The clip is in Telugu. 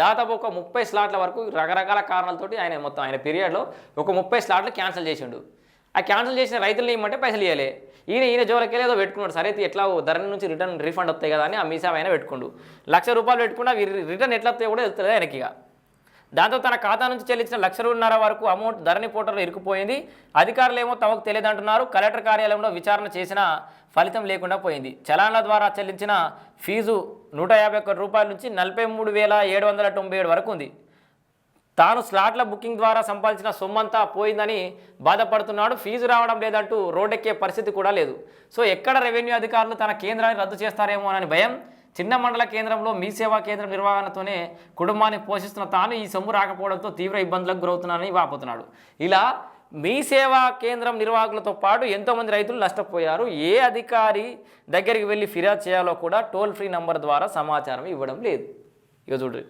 దాదాపు ఒక ముప్పై స్లాట్ల వరకు రకరకాల కారణాలతోటి ఆయన మొత్తం ఆయన పీరియడ్లో ఒక ముప్పై స్లాట్లు క్యాన్సిల్ చేసిండు. ఆ క్యాన్సిల్ చేసిన రైతులు ఏమంటే పైసలు ఇవ్వలే ఈయన ఈయన జోలకి ఏదో పెట్టుకున్నాడు. సరే అయితే ఎట్లా ధరని నుంచి రిటర్న్ రీఫండ్ వస్తాయి కదా అని ఆ మీసాబ్ ఆయన పెట్టుకుండు. లక్ష రూపాయలు పెట్టుకున్నా రిటర్న్ ఎట్లా వస్తాయో కూడా వెళ్తుంది ఆయనకి ఇక దాంతో తన ఖాతా నుంచి చెల్లించిన లక్షలున్నర వరకు అమౌంట్ ధరణి పోర్టల్లో ఇరుకుపోయింది అధికారులు ఏమో తమకు తెలియదంటున్నారు. కలెక్టర్ కార్యాలయంలో విచారణ చేసిన ఫలితం లేకుండా పోయింది. చలాన్ల ద్వారా చెల్లించిన ఫీజు నూట యాభై ఒక్క రూపాయల నుంచి నలభై మూడు వేల ఏడు వందల తొంభై ఏడు వరకు ఉంది. తాను స్లాట్ల బుకింగ్ ద్వారా సంపాదించిన సొమ్మంతా పోయిందని బాధపడుతున్నాడు. ఫీజు రావడం లేదంటూ రోడ్డెక్కే పరిస్థితి కూడా లేదు. సో ఎక్కడ రెవెన్యూ అధికారులు తన కేంద్రాన్ని రద్దు చేస్తారేమో అని భయం. చిన్న మండల కేంద్రంలో మీ సేవా కేంద్రం నిర్వహణతోనే కుటుంబాన్ని పోషిస్తున్న తాను ఈ సొమ్ము రాకపోవడంతో తీవ్ర ఇబ్బందులకు గురవుతున్నానని వాపోతున్నాడు. ఇలా మీ సేవా కేంద్రం నిర్వాహకులతో పాటు ఎంతోమంది రైతులు నష్టపోయారు. ఏ అధికారి దగ్గరికి వెళ్ళి ఫిర్యాదు చేయాలో కూడా టోల్ ఫ్రీ నంబర్ ద్వారా సమాచారం ఇవ్వడం లేదు. ఇక చూడండి